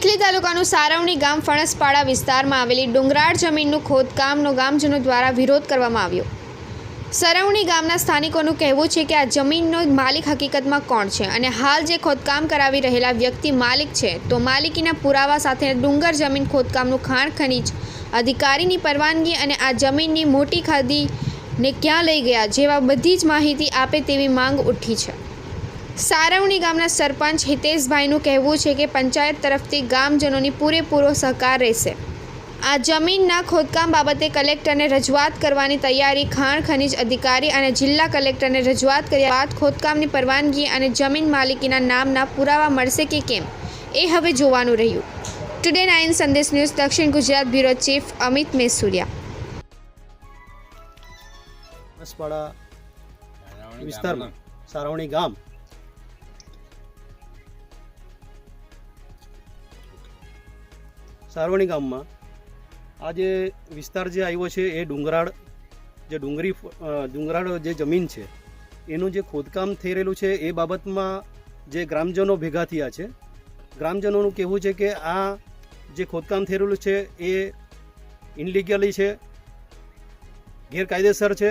ચીખલી તાલુકાનું સારવણી ગામ ફણસપાડા વિસ્તારમાં આવેલી ડુંગરાળ જમીનનું ખોદકામનો ગામજનો દ્વારા વિરોધ કરવામાં આવ્યો. સરવણી ગામના સ્થાનિકોનું કહેવું છે કે આ જમીનનો માલિક હકીકતમાં કોણ છે અને હાલ જે ખોદકામ કરાવી રહેલા વ્યક્તિ માલિક છે, તો માલિકીના પુરાવા સાથે ડુંગર જમીન ખોદકામનું ખાણ ખનીજ, અધિકારીની પરવાનગી અને આ જમીનની મોટી ખાદીને ક્યાં લઈ ગયા જેવા બધી જ માહિતી આપે તેવી માંગ ઉઠી છે. સારવણી ગામના સરપંચ હિતેશભાઈનું કહેવું છે કે પંચાયત તરફથી ગામજનોની પૂરેપૂરો સહકાર રહેશે. આ જમીનના ખોદકામ બાબતે કલેક્ટરને રજૂઆત કરવાની તૈયારી, ખાણ ખનીજ અધિકારી અને જિલ્લા કલેક્ટરને રજૂઆત કર્યા બાદ ખોદકામની પરવાનગી અને જમીન માલિકીના નામના પુરાવા મળશે કે કેમ, એ હવે જોવાનું રહ્યું. ટુડે નાઇન સંદેશ ન્યૂઝ દક્ષિણ ગુજરાત બ્યુરો ચીફ અમિત મેસુરિયા. વિસ્તારમાં સારવણી ગામ સારવણી ગામમાં આ જે વિસ્તાર જે આવ્યો છે એ ડુંગરાળ, જે ડુંગરી ડુંગરાળ જે જમીન છે, એનું જે ખોદકામ થઈ રહેલું છે એ બાબતમાં જે ગ્રામજનો ભેગા થયા છે, ગ્રામજનોનું કહેવું છે કે આ જે ખોદકામ થઈ રહેલું છે એ ઇનલીગલી છે, ગેરકાયદેસર છે,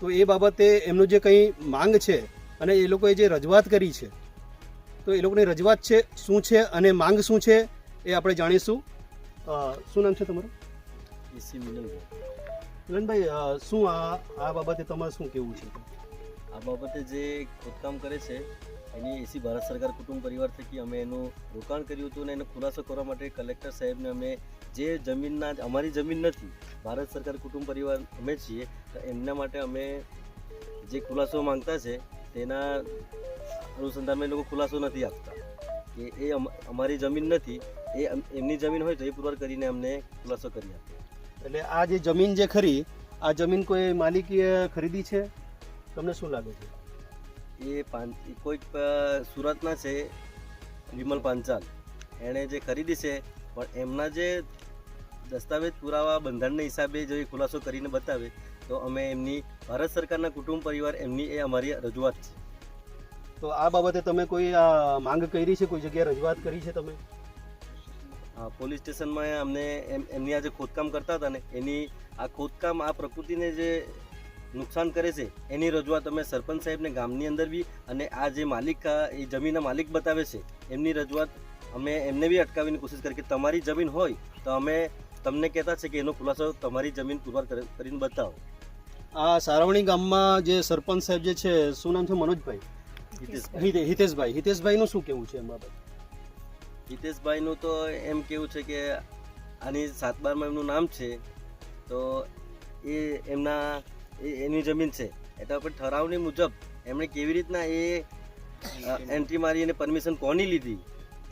તો એ બાબતે એમનું જે કંઈ માંગ છે અને એ લોકોએ જે રજૂઆત કરી છે, તો એ લોકોની રજૂઆત છે શું છે અને માંગ શું છે એ આપણે જાણીશું. શું નામ છે તમારું? એસી મિલનભાઈ મિલનભાઈ શું આ આ બાબતે તમારે શું કહેવું છે? આ બાબતે જે ખોદકામ કરે છે એની એસી ભારત સરકાર કુટુંબ પરિવાર થકી અમે એનું રોકાણ કર્યું હતું અને એનો ખુલાસો કરવા માટે કલેક્ટર સાહેબને અમે જે જમીનના અમારી જમીન નથી ભારત સરકાર કુટુંબ પરિવાર અમે છીએ તો એમના માટે અમે જે ખુલાસો માંગતા છે તેના અનુસંધાનમાં એ લોકો ખુલાસો નથી આપતા. કે એ અમ- અમારી જમીન નથી એ એમની જમીન હોય તો એ પુરવાર કરીને અમને ખુલાસો કરી આપે. એટલે આ જે જમીન જે ખરી આ જમીન કોઈ માલિકીએ ખરીદી છે? તમને શું લાગે છે? એ પાન કોઈક સુરતના છે વિમલ પાંચાલ. એણે જે ખરીદી છે પણ એમના જે દસ્તાવેજ પુરાવા બંધારણના હિસાબે જો એ ખુલાસો કરીને બતાવે તો અમે એમની ભારત સરકારના કુટુંબ પરિવાર એમની એ અમારી રજૂઆત છે. તો આ બાબતે તમે કોઈ માંગ કરી છે? કોઈ જગ્યાએ રજૂઆત કરી છે તમે? પોલીસ સ્ટેશનમાં અમને એમ એમની આ જે ખોદકામ કરતા હતા ને એની આ ખોદકામ આ પ્રકૃતિને જે નુકસાન કરે છે એની રજૂઆત અમે સરપંચ સાહેબને ગામની અંદર બી અને આ જે માલિક એ જમીનના માલિક બતાવે છે એમની રજૂઆત અમે એમને બી અટકાવવાની કોશિશ કરી કે તમારી જમીન હોય તો અમે તમને કહેતા છે કે એનો ખુલાસો તમારી જમીન પુરવાર કરી- કરીને બતાવો. આ સારવણી ગામમાં જે સરપંચ સાહેબ જે છે શું નામ છે? મનોજભાઈ. હિતેશભાઈ. હિતે- હિતેશભાઈ. હિતેશભાઈનું શું કેવું છે એમાં હિતેશભાઈનું તો એમ કેવું છે કે આની સાત બારમાં એમનું નામ છે તો એ એમના એ એની જમીન છે. એટલે આપણે ઠરાવની મુજબ એમણે કેવી રીતના એ એન્ટ્રી મારી અને પરમિશન કોની લીધી?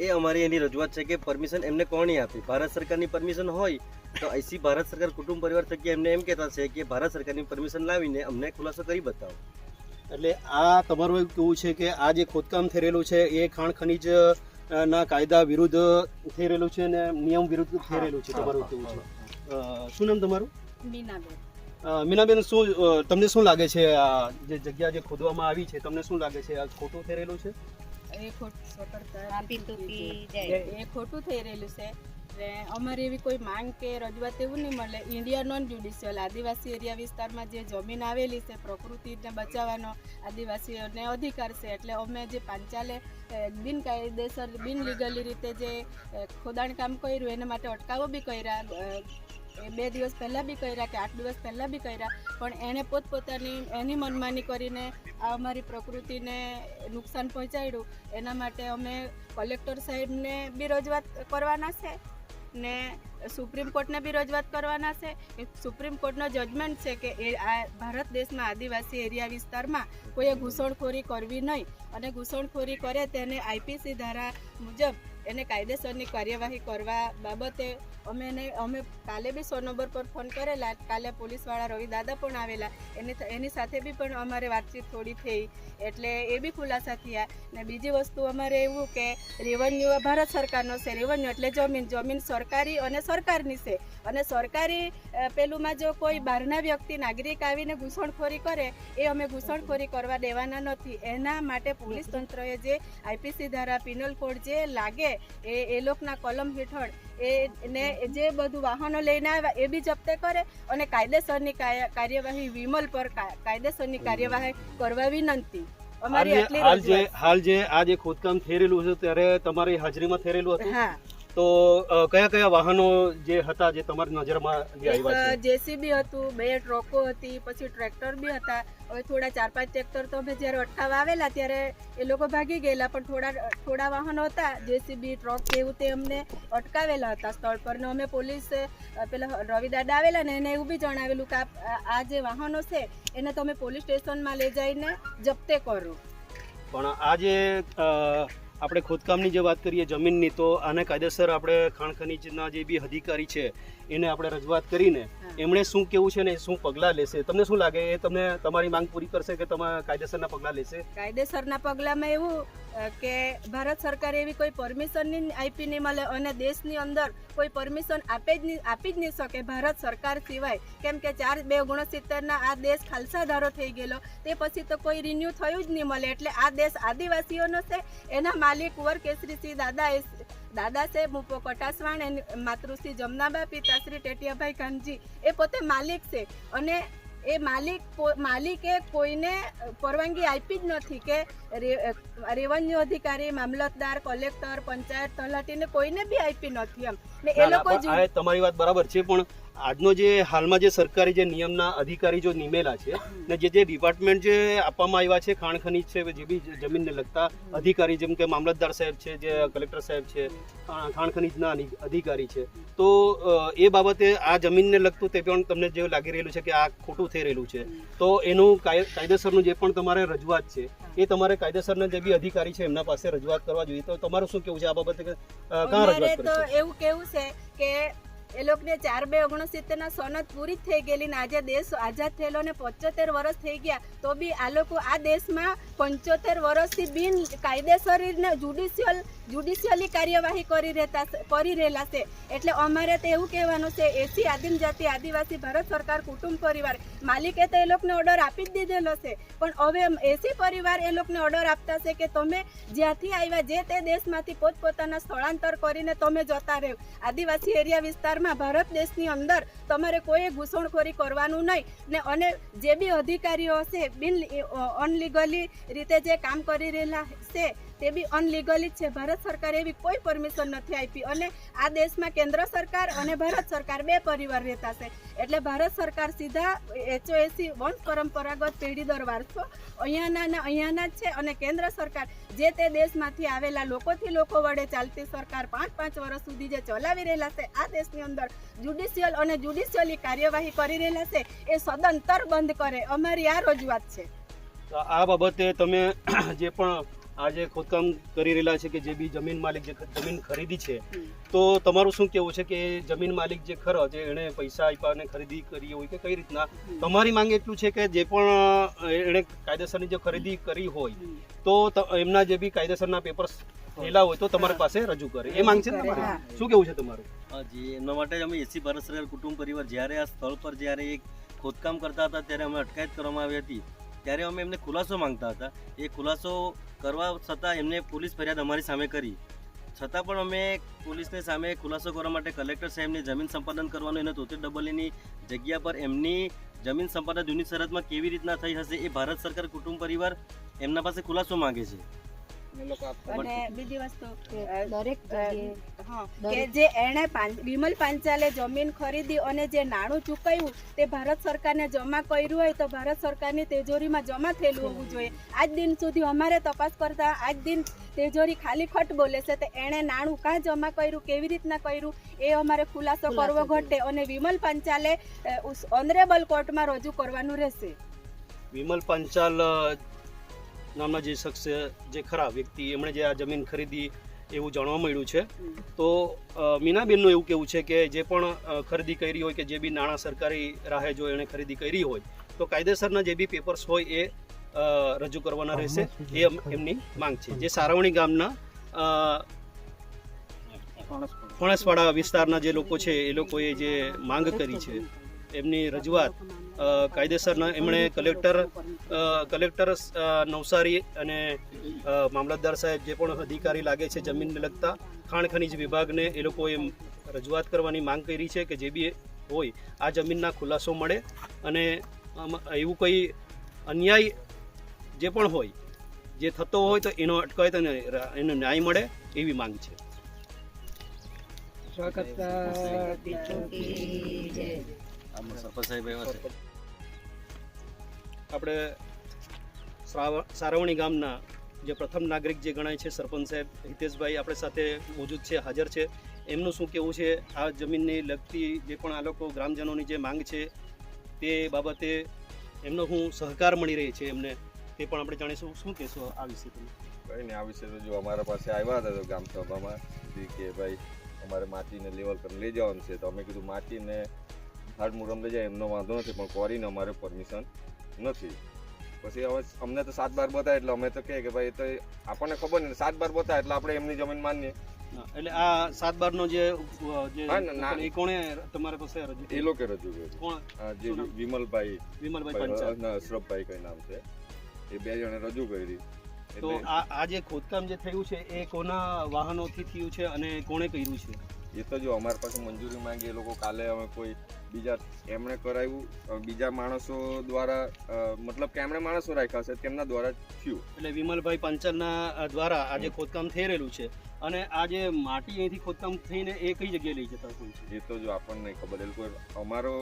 એ અમારી એની રજૂઆત છે કે પરમિશન એમને કોની આપી? ભારત સરકારની પરમિશન હોય તો અહીંથી ભારત સરકાર કુટુંબ પરિવાર થકી એમને એમ કહેતા છે કે ભારત સરકારની પરમિશન લાવીને અમને ખુલાસો કરી બતાવો. એટલે આ તમારું એવું કેવું છે કે આ જે ખોદકામ થઈ રહેલું છે એ ખાણ ખનીજ ના કાયદા વિરુદ્ધ થઈ રહેલું છે અને નિયમ વિરુદ્ધ થઈ રહેલું છે? તમારું કેવું છે? શું નામ તમારું? મીનાબેન. શું તમને શું લાગે છે આ જે જગ્યા જે ખોદવામાં આવી છે તમને શું લાગે છે? આ ખોટું થઈ રહેલું છે? એ ખોટું થઈ રહેલું છે. ને અમારી એવી કોઈ માંગ કે રજૂઆત એવું નહીં મળે. ઇન્ડિયા નોન જ્યુડિશિયલ આદિવાસી એરિયા વિસ્તારમાં જે જમીન આવેલી છે, પ્રકૃતિને બચાવવાનો આદિવાસીઓને અધિકાર છે, એટલે અમે જે પાંચાલે બિનકાયદેસર બિન લીગલી રીતે જે ખોદાણ કામ કર્યું, એના માટે અટકાવો બી કર્યા બે દિવસ પહેલાં બી કર્યા કે આઠ દિવસ પહેલાં બી કર્યા, પણ એણે પોતપોતાની, એની મનમાની કરીને આ અમારી પ્રકૃતિને નુકસાન પહોંચાડ્યું. એના માટે અમે કલેક્ટર સાહેબને બી રજૂઆત કરવાના છે. ને સુપ્રીમ કોર્ટને બી રજૂઆત કરવાના છે. સુપ્રીમ કોર્ટનો જજમેન્ટ છે કે એ આ ભારત દેશમાં આદિવાસી એરિયા વિસ્તારમાં કોઈએ ઘૂસણખોરી કરવી નહીં. અને ઘૂસણખોરી કરે તેને આઈપીસી ધારા મુજબ એને કાયદેસરની કાર્યવાહી કરવા બાબતે અમે એને અમે કાલે બી સો નંબર પર ફોન કરેલા. કાલે પોલીસવાળા રવિ પણ આવેલા. એની એની સાથે બી પણ અમારે વાતચીત થોડી થઈ. એટલે એ બી ખુલાસા થયા. ને બીજી વસ્તુ અમારે એવું કે રેવન્યુ ભારત સરકારનો છે રેવન્યુ એટલે જમીન. જમીન સરકારી અને સરકારની છે. અને સરકારી પેલુંમાં જો કોઈ બહારના વ્યક્તિ, નાગરિક આવીને ઘૂસણખોરી કરે, એ અમે ઘૂસણખોરી કરવા દેવાના નથી. એના માટે પોલીસ તંત્રએ જે આઈપીસી ધારા, પિનલ કોડ જે લાગે એ એ લોકોના કલમ હેઠળ એ ને જે બધું વાહનો લઈને આવ્યા એ બી જપ્તે કરે અને કાયદેસરની કાર્યવાહી વિમલ પર કાયદેસરની કાર્યવાહી કરવા વિનંતી. અમારી હાલ જે હાલ જે આ જે ખોદકામ થઈ રહેલું છે ત્યારે તમારી હાજરીમાં થઈ રહેલું હતું? હા. તો કયા કયા વાહનો જે હતા જે તમારી નજરમાં જે આવ્યા છે? જેસીબી હતું બે ટ્રકો હતી પછી ટ્રેક્ટર બી હતા. હવે થોડા ચાર પાંચ ટ્રેક્ટર તો અમે જ્યારે અટકાવવા આવેલા ત્યારે એ લોકો ભાગી ગયેલા પણ થોડા થોડા વાહનો હતા. જેસીબી ટ્રક એવું તે અમને અટકાવેલા હતા સ્થળ પર. ને અમે પોલીસ પેલા રવિદાદા આવેલા ને એને એવું બી જણાવેલું કે આ જે વાહનો છે એને તમે પોલીસ સ્ટેશનમાં લઈ જઈને જપ્તે કરો. પણ આ જે અ, આપણે ખોદકામની જે વાત કરીએ જમીનની, તો આને કાયદેસર આપણે ખાણ ખનીજના જે બી અધિકારી છે એને આપણે રજૂઆત કરીને એમણે શું કેવું છે ને શું પગલાં લેશે? તમને શું લાગે? એ તમને તમારી માંગ પૂરી કરશે કે તમે કાયદેસરના પગલાં લેશે? કાયદેસરના પગલામાં એવું કે ભારત સરકારે એવી કોઈ પરમિશનની આપી નહીં મળે અને દેશની અંદર કોઈ પરમિશન આપે જ નહીં આપી જ નહીં શકે ભારત સરકાર સિવાય. કેમ કે ચાર બે ઓગણસિત્તેરના આ દેશ ખાલસાધારો થઈ ગયેલો તે પછી તો કોઈ રિન્યૂ થયું જ નહીં મળે. એટલે આ દેશ આદિવાસીઓનો છે એના માલિક કુંવર કેસરીસિંહ દાદા દાદા સાહેબ મુપો કટાસવાણ એની માતૃશ્રી જમનાબા પિતાશ્રી ટેટિયાભાઈ કાનજી એ પોતે માલિક છે. અને એ માલિક માલિકે કોઈને પરવાનગી આપી જ નથી કે રેવન્યુ અધિકારી મામલતદાર કલેક્ટર પંચાયત તલાટીને કોઈને બી આપી નથી એમ. ને એ લોકો તમારી વાત બરાબર છે પણ આજનો જે હાલમાં જે સરકારી જે નિયમના અધિકારી જો નિમેલા છે ને જે જે ડિપાર્ટમેન્ટ જે આપવામાં આવ્યા છે ખાણ ખનીજ છે જે બી જમીનને લગતા અધિકારી જેમ કે મામલતદાર સાહેબ છે જે કલેક્ટર સાહેબ છે ખાણ ખનીજના અધિકારી છે. તો એ બાબતે આ જમીનને લગતું તે પણ તમને જે લાગી રહેલું છે કે આ ખોટું થઈ રહેલું છે. તો એનું કાય- કાયદેસરનું જે પણ તમારે રજૂઆત છે એ તમારે કાયદેસરના જે બી અધિકારી છે એમના પાસે રજૂઆત કરવા જોઈએ. તો તમારું શું કેવું છે આ બાબતે કે, રજૂઆત એવું કેવું છે કે એ લોકોને ચાર બે ઓગણસિત્તેરના સોનત પૂરી જ થઈ ગયેલી ને આજે દેશ આઝાદ થયેલો ને પંચોતેર વર્ષ થઈ ગયા. તો બી આ લોકો આ દેશમાં પંચોતેર વર્ષથી બિન કાયદેસર જુડિશિયલ જ્યુડિશિયલી કાર્યવાહી કરી રહેતા કરી રહેલા છે. એટલે અમારે તો એવું કહેવાનું છે, એસી આદિમ જાતિ, આદિવાસી ભારત સરકાર, કુટુંબ પરિવાર, માલિકે તો એ લોકોને ઓર્ડર આપી જ દીધેલો છે. પણ હવે એસી પરિવાર એ લોકોને ઓર્ડર આપતા છે કે તમે જ્યાંથી આવ્યા જે તે દેશમાંથી પોતપોતાના સ્થળાંતર કરીને તમે જતા રહો આદિવાસી એરિયા વિસ્તારમાં ભારત દેશની અંદર તમારે કોઈ ઘૂસણખોરી કરવાનું નહીં. ને અને જે બી અધિકારીઓ હશે, બિન અનલીગલી રીતે જે કામ કરી રહેલા છે તે બી અનલીગલી જ છે. ભારત સરકારે એવી કોઈ પરમિશન નથી આપી. અને આ દેશમાં કેન્દ્ર સરકાર અને ભારત સરકાર બે પરિવાર રહેતા છે. એટલે ભારત સરકાર સીધા એચઓએસી વંશ પરંપરાગત પેઢી દર વારસો અહીંયાના અહીંયાના જ છે. અને કેન્દ્ર સરકાર જે તે દેશમાંથી આવેલા લોકોથી લોકો વડે ચાલતી સરકાર પાંચ પાંચ વર્ષ સુધી જે ચલાવી રહેલા છે, આ દેશની અંદર જ્યુડિશિયલ અને જ્યુડિશિયલી કાર્યવાહી કરી રહેલા છે, એ સદંતર બંધ કરે. અમારી આ રજૂઆત છે. આ બાબતે તમે જે પણ આ જે ખોદકામ કરી રહેલા છે કે જે બી જમીન માલિક જે જમીન ખરીદી છે તો તમારું શું કેવું છે કે જમીન માલિક જે ખરો જે એણે પૈસા આપ્યા અને ખરીદી કરી હોય કે કઈ રીતના તમારી માંગ એટલું છે કે જે પણ એણે કાયદેસરની જે ખરીદી કરી હોય તો ત- એમના જે બી કાયદેસરના પેપર્સ થયેલા હોય તો તમારી પાસે રજૂ કરે. એ માંગ છે ને તમારી? શું કેવું છે તમારું? જી એમના માટે અમે એસી ભારત સરકાર કુટુંબ પરિવાર જ્યારે આ સ્થળ પર જ્યારે એક ખોદકામ કરતા હતા ત્યારે અમે અટકાયત કરવામાં આવી હતી. ત્યારે અમે એમને ખુલાસો માંગતા હતા. એ ખુલાસો કરવા છતાં એમને પોલીસ ફરિયાદ અમારી સામે કરી. છતાં પણ અમે પોલીસને સામે ખુલાસો કરવા માટે કલેક્ટર સાહેબને જમીન સંપાદન કરવાનું એને તોતેર ડબલની જગ્યા પર એમની જમીન સંપાદન જૂની શરતમાં કેવી રીતના થઈ હશે એ ભારત સરકાર કુટુંબ પરિવાર એમના પાસે ખુલાસો માંગે છે. અને બીજી વસ્તુ દરેક હા, કે જે એણે વિમલ પાંચાલે જમીન ખરીદી અને જે નાણું ચૂકવ્યું તે ભારત સરકારને જમા કર્યું હોય તો ભારત સરકારની તેજોરીમાં જમા થયેલું હોવું જોઈએ. આજ દિન સુધી અમારે તપાસ કરતા આજ દિન તેજોરી ખાલી ખટ બોલે છે તો એણે નાણું કાં જમા કર્યું કેવી રીતના કર્યું એ અમારે ખુલાસો કરવો ઘટે અને વિમલ પાંચાલે ઓનરેબલ કોર્ટમાં રજૂ કરવાનું રહેશે. વિમલ પંચાલ નામના જે શખ્સ જે ખરા વ્યક્તિ એમણે જે આ જમીન ખરીદી એવું જાણવા મળ્યું છે. તો મીનાબેનનું એવું કેવું છે કે જે પણ ખરીદી કરી હોય કે જે બી નાણાં સરકારી રાહે જો એણે ખરીદી કરી હોય તો કાયદેસરના જે બી પેપર્સ હોય એ રજૂ કરવાના રહેશે. એ એમ- એમની માંગ છે. જે સારવણી ગામના ફણસવાડા વિસ્તારના જે લોકો છે એ લોકોએ જે માંગ કરી છે એમની રજૂઆત કાયદેસર કાયદેસરના એમણે કલેક્ટર કલેક્ટર નવસારી અને મામલતદાર સાહેબ જે પણ અધિકારી લાગે છે જમીનને લગતા ખાણ ખનીજ વિભાગને એ લોકોએ રજૂઆત કરવાની માંગ કરી છે કે જે બી હોય આ જમીનના ખુલાસો મળે અને એવું કંઈ અન્યાય જે પણ હોય જે થતો હોય તો એનો અટકાય તો એનો ન્યાય મળે એવી માંગ છે. આમાં આપણે સારવણી ગામના જે પ્રથમ નાગરિક જે ગણાય છે સરપંચ સાહેબ હિતેશભાઈ આપણે સાથે મોજૂદ છે હાજર છે. એમનું શું કહેવું છે? આ જમીનને લગતી જે પણ આ લોકો ગ્રામજનોની જે માંગ છે તે બાબતે એમનો હું સહકાર મળી રહી છે એમને. તે પણ આપણે જાણીશું. શું કહેશો આ વિશે તમે? કંઈ નહીં આ વિશે તો જો અમારા પાસે આવ્યા હતા તો ગામ સભામાં કે ભાઈ અમારે માટીને લેવલ પર લઈ જવાનું છે. તો અમે કીધું માટીને હાડ મુરમ લઈ જાય એમનો વાંધો નથી પણ કોરીને અમારે પરમિશન નથી. પછી હવે અમને તો સાત બાર બતાવે એટલે અમે તો કહે કે ભાઈ એ તો આપણને ખબર નહીં સાત બાર બતાવે એટલે આપણે એમની જમીન માનીએ. એટલે આ સાત જે જે ના. એ કોણે તમારે પાસે રજૂ એ લોકો રજૂ કર્યું. કોણ? જે વિમલભાઈ વિમલભાઈ અશરફભાઈ કઈ નામ છે. એ બે જણે રજૂ કરી. તો આ આ જે ખોદકામ જે થયું છે એ કોના વાહનોથી થયું છે અને કોણે કર્યું છે? એ તો જો અમારી પાસે મંજૂરી માંગી એ લોકો કાલે અમે કોઈ બીજા એમણે કરાવ્યું બીજા માણસો દ્વારા મતલબ કે એમણે માણસો રાખ્યા છે તેમના દ્વારા થયું. એટલે વિમલભાઈ પંચરના દ્વારા આજે ખોદકામ થઈ રહેલું છે અને આ જે માટી અહીંથી ખોદકામ થઈને એ કઈ જગ્યાએ લઈ જતા હોય છે? એ તો જો આપણને નહીં ખબર એ લોકો અમારો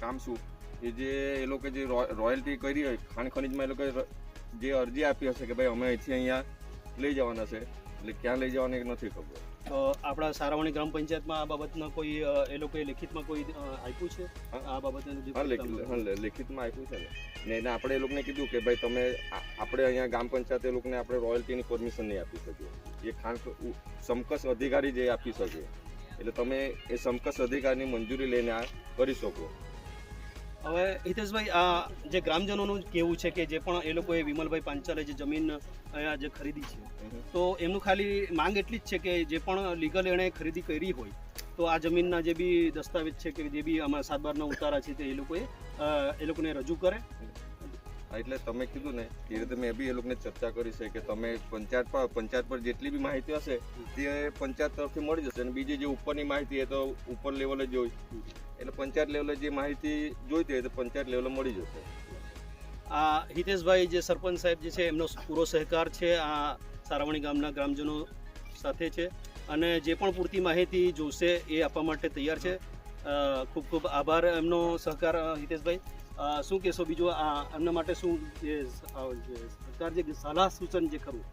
કામ શું? એ જે એ લોકો જે રોયલ્ટી કરી હોય ખાણ ખનીજમાં એ લોકોએ જે અરજી આપી હશે કે ભાઈ અમે અહીંથી અહીંયા લઈ જવાના છે એટલે ક્યાં લઈ જવાના નથી ખબર. આપણા સારાવણી ગ્રામ પંચાયતમાં આ બાબતના કોઈ એ લોકોએ લેખિતમાં કોઈ આપ્યું છે? આ લે- લેખિતમાં આપ્યું છે. ને એને આપણે એ લોકોને કીધું કે ભાઈ તમે આપણે અહીંયા ગ્રામ પંચાયત એ લોકોને આપણે રોયલ્ટીની પરમિશન નહીં આપી શકીએ. એ ખાણ સમકસ સમકક્ષ અધિકારી જે આપી શકે. એટલે તમે એ સમકક્ષ અધિકારીની મંજૂરી લઈને આ કરી શકો. હવે હિતેશભાઈ આ જે ગ્રામજનોનું કેવું છે કે જે પણ એ લોકોએ વિમલભાઈ પાંચાલે જે જમીન અહીંયા જે ખરીદી છે તો એમનું ખાલી માંગ એટલી જ છે કે જે પણ લીગલ એણે ખરીદી કરી હોય તો આ જમીનના જે બી દસ્તાવેજ છે કે જે બી અમારા સાત બારના ઉતારા છે તે એ લોકોએ એ લોકોને રજૂ કરે. એટલે તમે કીધું ને, એ રીતે મેં બી એ લોકોને ચર્ચા કરી છે કે તમે પંચાયત પર પંચાયત પર જેટલી બી માહિતી હશે, તે પંચાયત તરફથી મળી જશે. અને બીજી જે ઉપરની માહિતી એ તો ઉપર લેવલે જ હોય. એટલે પંચાયત લેવલે જે માહિતી જોઈતી હોય તો પંચાયત લેવલે મળી જશે. આ હિતેશભાઈ જે સરપંચ સાહેબ જે છે, એમનો પૂરો સહકાર છે, આ સારાવણી ગામના ગ્રામજનો સાથે છે. અને જે પણ પૂરતી માહિતી જોશે એ આપવા માટે તૈયાર છે. ખૂબ ખૂબ આભાર એમનો સહકાર હિતેશભાઈ. શું કહેશો બીજું? આ એમના માટે શું જે સરકાર જે સલાહ સૂચન જે ખરું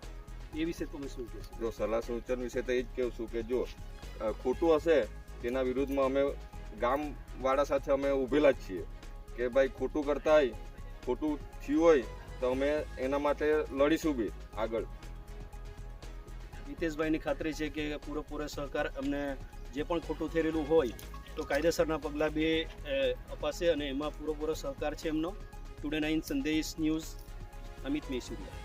એ વિશે તમે શું કહેશો? જો સલાહ સૂચન વિશે તો એ જ કહું છું કે જો ખોટું હશે તેના વિરુદ્ધમાં અમે ગામવાળા સાથે અમે ઊભેલા જ છીએ કે ભાઈ ખોટું કરતા હોય ખોટું થયું હોય તો અમે એના માટે લડીશું બી આગળ. હિતેશભાઈની ખાતરી છે કે પૂરેપૂરો સહકાર અમને જે પણ ખોટું થઈ રહેલું હોય તો કાયદેસરના પગલાં બી અપાશે અને એમાં પૂરેપૂરો સહકાર છે એમનો. Today nine Sandesh news, Amit Mesuriya.